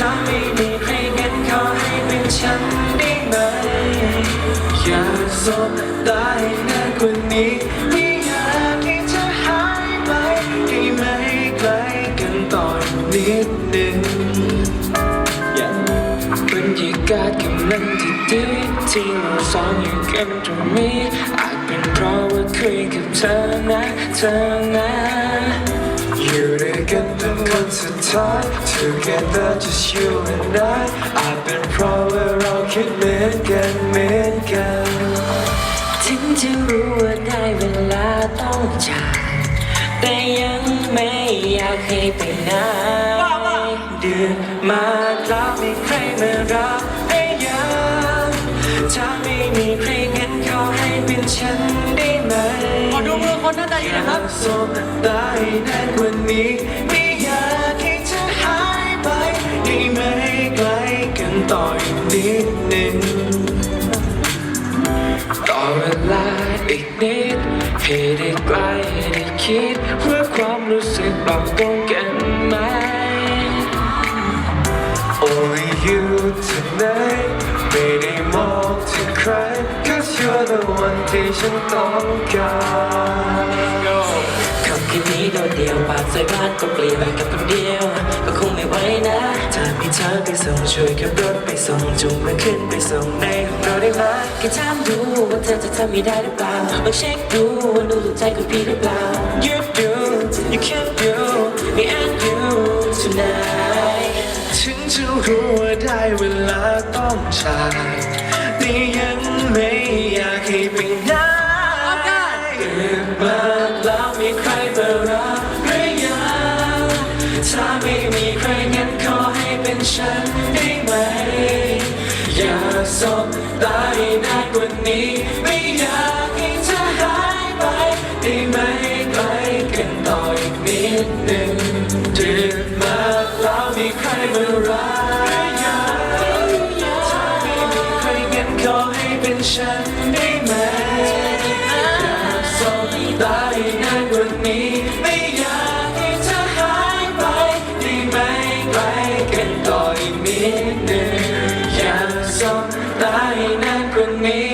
ถ้าไม่มีใครงั้นขอให้เป็นฉันได้ไหม อย่าสบตาให้นานกว่นี้ไม่อยากให้เธอหายไปได้ไม่ใกล้กันตอนนิดหนึ่งอย่าบรรยากาศกำลังที่ดีที่เราสองอยู่กันตรงนี้อาจเป็นเพราะว่าคุยกับเธอนะเธอนะอยู่ด้วยกัน คนสุดท้าย Together just you and I อาจเป็นเพราะว่าเราคิดเหมือนกันเหมือนกัน ถึงจะรู้ว่าได้เวลาต้องจากแต่ยังไม่อยากให้ไปไหนเดือนมาแล้วมีใครมารับได้ยังถ้าไม่มีใครงั้นขอให้เป็นฉันได้ไหมขอดูมือคนหน้าตาดีนะครับสบตาให้นานกว่านี้ ต่ออีกนิดหนึ่งต่อเวลาอีกนิดให้ได้ใกล้ได้คิดเพื่อความรู้สึกเราตรงกันไหม Only you tonight ไม่ได้มองถึงใคร Cause you're the one ที่ฉันต้องการคำคืนนี้โดดเดี่ยวปากใส่บ้านก็เปลี่ยนไปกับคนเดียว ถ้ามีเธอไปส่งช่วยขับรถไปส่งจุงมาขึ้นไปส่งในห้องเราได้ไหมแค่ถามดูว่าเธอจะทำไม่ได้หรือเปล่าลองเช็คดูว่าดูถูกใจกับพี่หรือเปล่า You do you can do me and you tonight ถึงจะรู้ว่าได้เวลาต้องจากแต่ยังไม่อยากให้ไปไหนตื่นมาแล้วมีใครมารับหรือยัง ฉันได้ไหม อย่าสบตาให้นานกว่านี้ ไม่อยากให้เธอหายไป ได้ไหมไกลกันต่ออีกนิดหนึ่งตื่นมาแล้วมีใครมารับหรือยังถ้าไม่มีใครงั้นขอให้เป็นฉันได้ไหมอย่าสบตาให้ไม่อยา นิดหนึ่งอย่าสบตายนานกว่านี้